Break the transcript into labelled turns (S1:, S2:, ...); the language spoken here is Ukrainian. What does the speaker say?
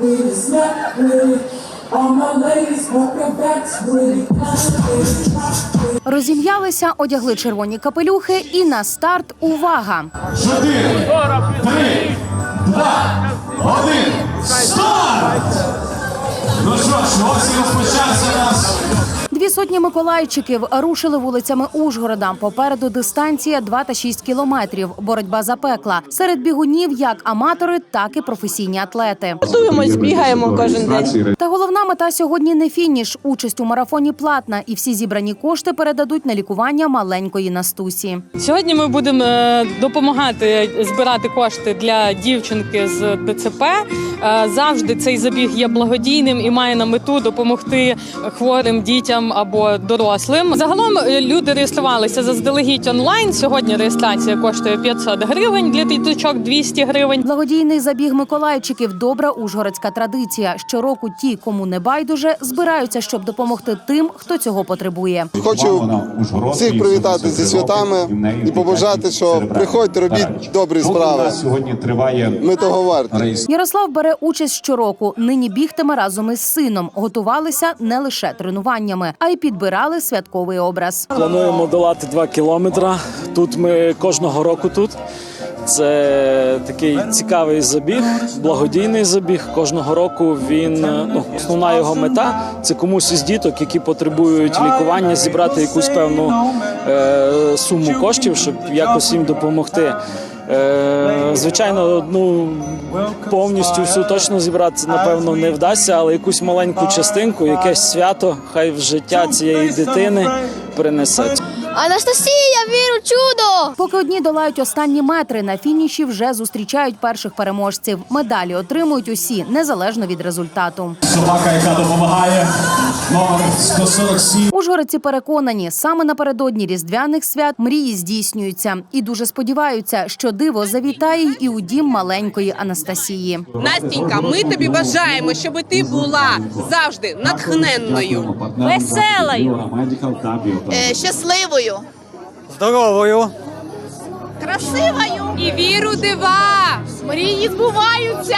S1: it, snap with. All my ladies got back it, kind with it, rock.
S2: Розім'ялися, одягли червоні капелюхи і на старт увага!
S3: Чотири, три, два, один, старт! Ну що ж, ось і розпочався
S2: сотні миколайчиків рушили вулицями Ужгорода. Попереду дистанція 2 та 6 кілометрів. Боротьба запекла. Серед бігунів як аматори, так і професійні атлети.
S4: Готуємось, бігаємо кожен день.
S2: Та головна мета сьогодні не фініш. Участь у марафоні платна, і всі зібрані кошти передадуть на лікування маленької Настусі.
S5: Сьогодні ми будемо е, допомагати збирати кошти для дівчинки з ДЦП. Е, Завжди цей забіг є благодійним і має на мету допомогти хворим дітям або дорослим. Загалом е, люди реєструвалися заздалегідь онлайн. Сьогодні реєстрація коштує 500 гривень для діточок 200 гривень.
S2: Благодійний забіг Миколайчиків добра ужгородська традиція. Щороку ті, кому не байдуже, збираються, щоб допомогти тим, хто цього потребує.
S6: Хочу всіх привітати зі святами і побажати, що приходьте, робіть добрі справи.
S3: Сьогодні триває
S6: Ми того варті.
S2: Ярослав бере участь щороку. Нині бігтиме разом із сином. Готувалися не лише тренуваннями, а й підбирали святковий образ.
S7: Плануємо долати 2 кілометри. Тут ми кожного року тут. Це такий цікавий забіг, благодійний забіг. Кожного року він ну, основна його мета це комусь із діток, які потребують лікування, зібрати якусь певну е, суму коштів, щоб якось їм допомогти. Е, звичайно, ну повністю всю точно зібрати напевно не вдасться, але якусь маленьку частинку, якесь свято, хай в життя цієї дитини принесе.
S8: Анастасія, віру, чудо!
S2: Поки одні долають останні метри, на фініші вже зустрічають перших переможців. Медалі отримують усі незалежно від результату.
S3: собака, яка допомагає. Номер 147.
S2: Ужгородці переконані, саме напередодні різдвяних свят мрії здійснюються і дуже сподіваються, що диво завітає й і у дім маленької Анастасії.
S4: Настінька, ми тобі бажаємо, щоб ти була завжди натхненною.
S8: Веселою,
S3: Е,
S8: щасливою,
S7: Здоровою!
S8: красивою.
S4: І віру дива!
S8: Мрії збуваються.